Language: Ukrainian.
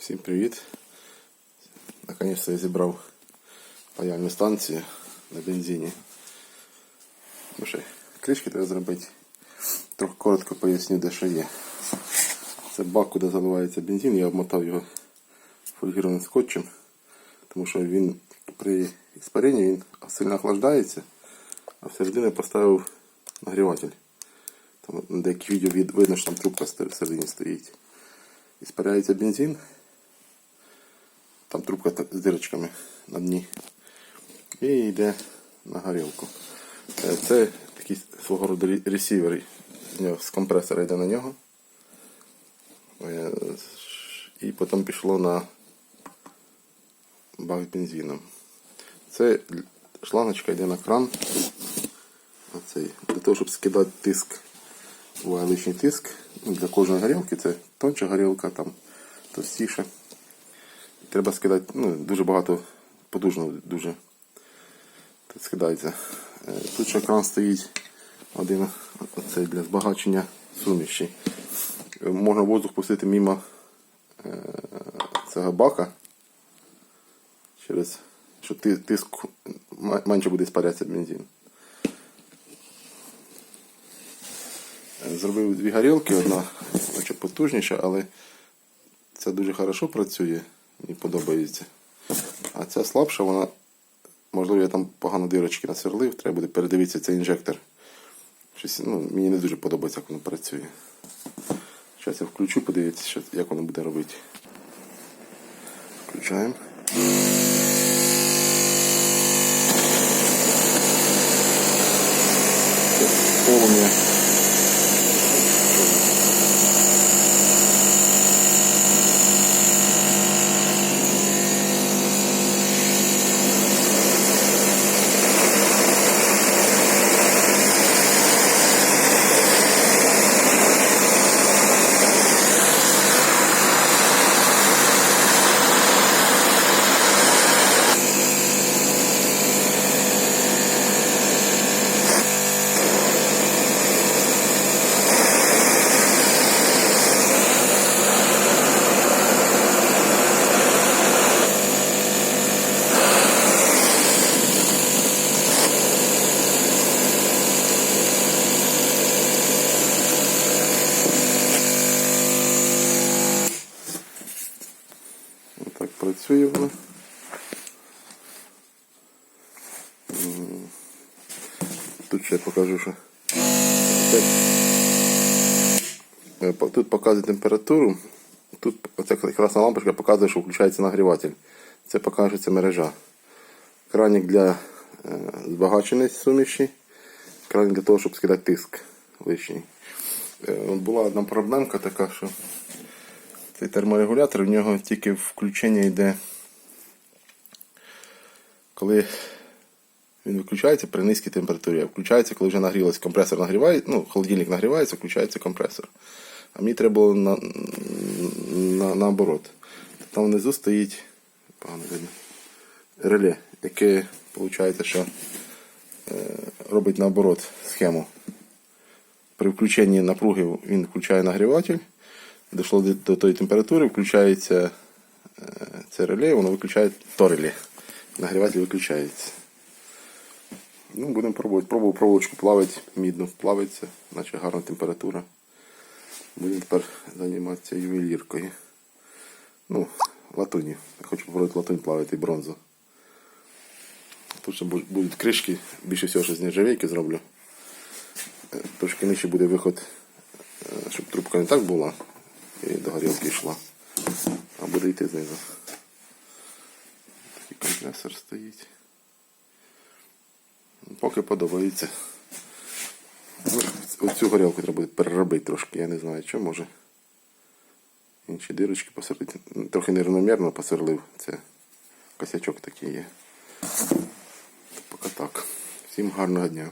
Всім привіт! Наконец-то я зібрав паяльну станцію на бензині. Ну ще, кришки треба зробити. Трохи коротко поясню, де що є. Це бак, куди заливається бензин, я обмотав його фольгірованим скотчем, тому що він при іспаренні він сильно охлаждається, а всередині поставив нагріватель. Там на деяких відео видно, що там трубка всередині стоїть. Іспаряється бензин. Там трубка з дирочками на дні. І йде на горілку. Е, Це такий свого роду ресівер. З компресора йде на нього. Е, І потім пішло на бак з бензином. Це шлангочка йде на кран. Оцей, для того, щоб скидати тиск. Буває лишній тиск. Ну, Для кожної горілки це тонча горілка, там товстіша. Треба скидати ну, дуже багато подужно дуже тут скидається. Е, Тут ще кран стоїть один оцей для збагачення суміші. Е, Можна воздух пустити мимо е, цього бака, через що тиск менше буде спарятися бензин. Зробив дві горілки, одна потужніша, але це дуже хорошо працює, мені подобається. А ця слабша, вона, можливо, я там погано дирочки насверлив, треба буде передивитися цей інжектор. Щось, ну, мені не дуже подобається, як воно працює. Зараз я включу, подивитися, що, як воно буде робити. Включаємо. Полум'я. Працює воно. М. Тут ще я покажу, що. Е, тут показує температуру. Тут оця красна лампочка показує, що включається нагріватель. Це що це мережа. Кранік для е, збагаченої суміші. Кранік для того, щоб скидати тиск лишній. Е, була одна проблемка така, що цей терморегулятор, в нього тільки включення йде, коли він виключається при низькій температурі, а включається, коли вже нагрілось, компресор нагріває, ну, холодильник нагрівається, включається компресор. А мені треба було на, на, наоборот. Там внизу стоїть погано видно, реле, яке виходить, що е, робить наоборот схему. При включенні напруги він включає нагріватель, дійшло до, тої температури, включається е, це реле, воно виключає то реле. Нагріватель виключається. Ну, будемо пробувати. Пробував проволочку плавить, мідно плавиться, наче гарна температура. Будемо тепер займатися ювеліркою. Ну, латуні. Я хочу попробувати латунь плавити і бронзу. Тут ще будуть- будуть кришки, більше всього, що з нержавейки зроблю. Е, Трошки нижче буде виход, е, щоб трубка не так була і до горілки йшла, а буде йти знизу. Такий компресор стоїть. Поки подобається. Оцю горілку треба буде переробити трошки, я не знаю, що може. Інші дирочки посверлити. Трохи нерівномірно посверлив. Це косячок такий є. Поки так. Всім гарного дня.